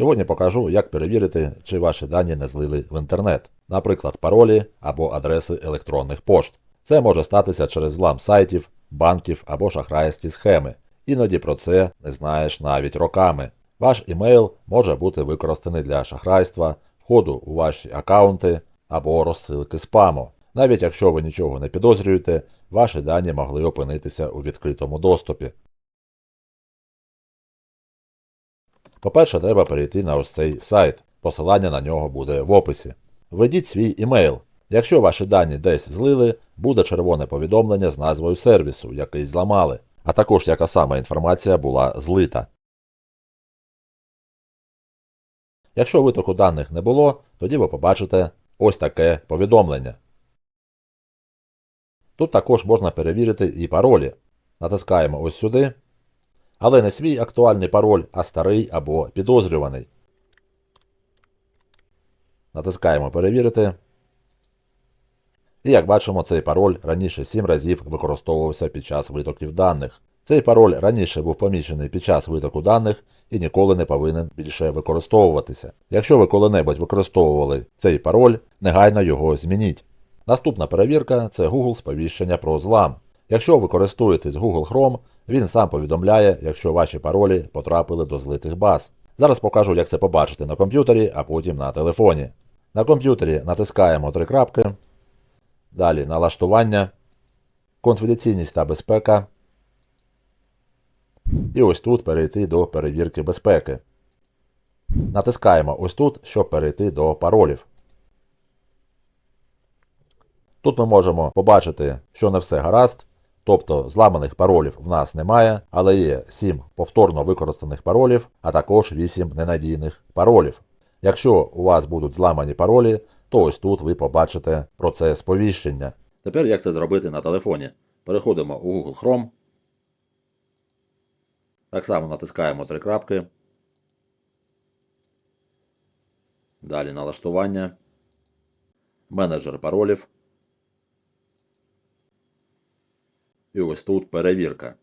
Сьогодні покажу, як перевірити, чи ваші дані не злили в інтернет, наприклад, паролі або адреси електронних пошт. Це може статися через злам сайтів, банків або шахрайські схеми. Іноді про це не знаєш навіть роками. Ваш імейл може бути використаний для шахрайства, входу у ваші аккаунти або розсилки спаму. Навіть якщо ви нічого не підозрюєте, ваші дані могли опинитися у відкритому доступі. По-перше, треба перейти на ось цей сайт. Посилання на нього буде в описі. Введіть свій імейл. Якщо ваші дані десь злили, буде червоне повідомлення з назвою сервісу, який зламали, а також яка саме інформація була злита. Якщо витоку даних не було, тоді ви побачите ось таке повідомлення. Тут також можна перевірити і паролі. Натискаємо ось сюди, але не свій актуальний пароль, а старий або підозрюваний. Натискаємо перевірити. І як бачимо, цей пароль раніше 7 разів використовувався під час витоків даних. Цей пароль раніше був помічений під час витоку даних і ніколи не повинен більше використовуватися. Якщо ви коли-небудь використовували цей пароль, негайно його змініть. Наступна перевірка це Google сповіщення про злам. Якщо ви користуєтесь Google Chrome, він сам повідомляє, якщо ваші паролі потрапили до злитих баз. Зараз покажу, як це побачити на комп'ютері, а потім на телефоні. На комп'ютері натискаємо три крапки. Далі налаштування, конфіденційність та безпека. І ось тут перейти до перевірки безпеки. Натискаємо ось тут, щоб перейти до паролів. Тут ми можемо побачити, що не все гаразд, тобто зламаних паролів в нас немає, але є 7 повторно використаних паролів, а також 8 ненадійних паролів. Якщо у вас будуть зламані паролі, то ось тут ви побачите про це сповіщення. Тепер як це зробити на телефоні? Переходимо у Google Chrome. Так само натискаємо три крапки. Далі налаштування. Менеджер паролів. І ось тут перевірка.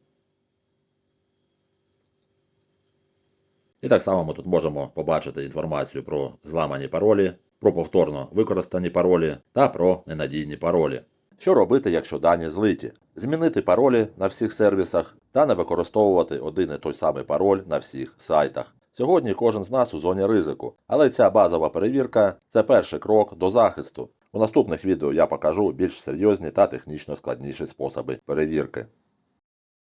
І так само ми тут можемо побачити інформацію про зламані паролі, про повторно використані паролі та про ненадійні паролі. Що робити, якщо дані злиті? Змінити паролі на всіх сервісах та не використовувати один і той самий пароль на всіх сайтах. Сьогодні кожен з нас у зоні ризику, але ця базова перевірка це перший крок до захисту. У наступних відео я покажу більш серйозні та технічно складніші способи перевірки.